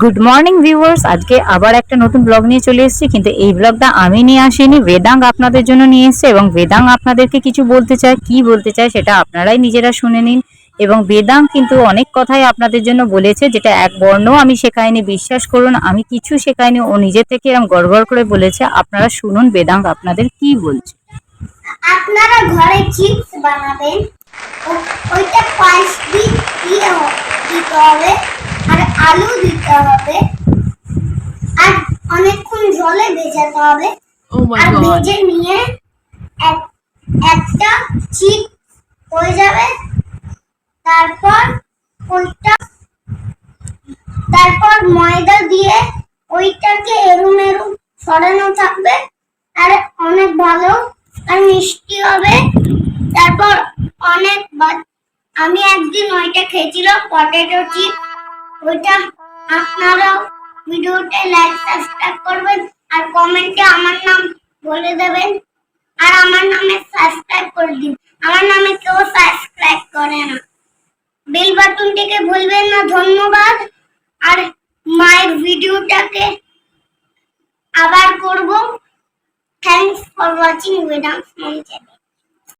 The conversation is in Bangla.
গুড মর্নিং ভিউয়ার্স আজকে আবার একটা নতুন ব্লগ নিয়ে চলে এসেছি, কিন্তু এই ব্লগটা আমি নিয়ে আসিনি বেদাং আপনাদের জন্য নিয়ে এসেছে, এবং বেদাং আপনাদেরকে কিছু বলতে চায়, কি বলতে চায় সেটা আপনারাই নিজেরা শুনে নিন। এবং বেদাং কিন্তু অনেক কথাই আপনাদের জন্য বলেছে, যেটা এক বর্ণ আমি শেখাইনি বিশ্বাস করুন, আমি কিছু শেখাইনি ও নিজে থেকে এরকম গড়গড় করে বলেছে, আপনারা শুনুন বেদাং আপনাদের কি বলছে। আপনারা ঘরে চিপস বানাবেন ওইটা পাঁচ দিন দিয়ে দিতে হবে। আলু দিতে হবে। আর অনেকক্ষণ জলে ভেজাতে হবে। Oh আর ভেজে নিয়ে একটা চিপ হয়ে যাবে। তারপর ওইটা তারপর ময়দা দিয়ে ওইটাকে এরুম এরুম সরানো থাকবে। আর অনেক ভালো আর মিষ্টি হবে। তারপর অনেক আমি একদিন ওইটা খেয়েছিলাম পটেটো চিপ। ওইটা আপনারাও ভিডিওতে লাইক সাবস্ক্রাইব করবেন আর কমেন্টে আমার নাম বলে দেবেন। আর আমার নামে সাবস্ক্রাইব করে দিন। আমার নামে কেউ সাবস্ক্রাইব করে না। বেল বাটনটিকে ভুলবেন না, ধন্যবাদ। আর মায়ের ভিডিওটাকে আবার করব। Thanks for watching mom channel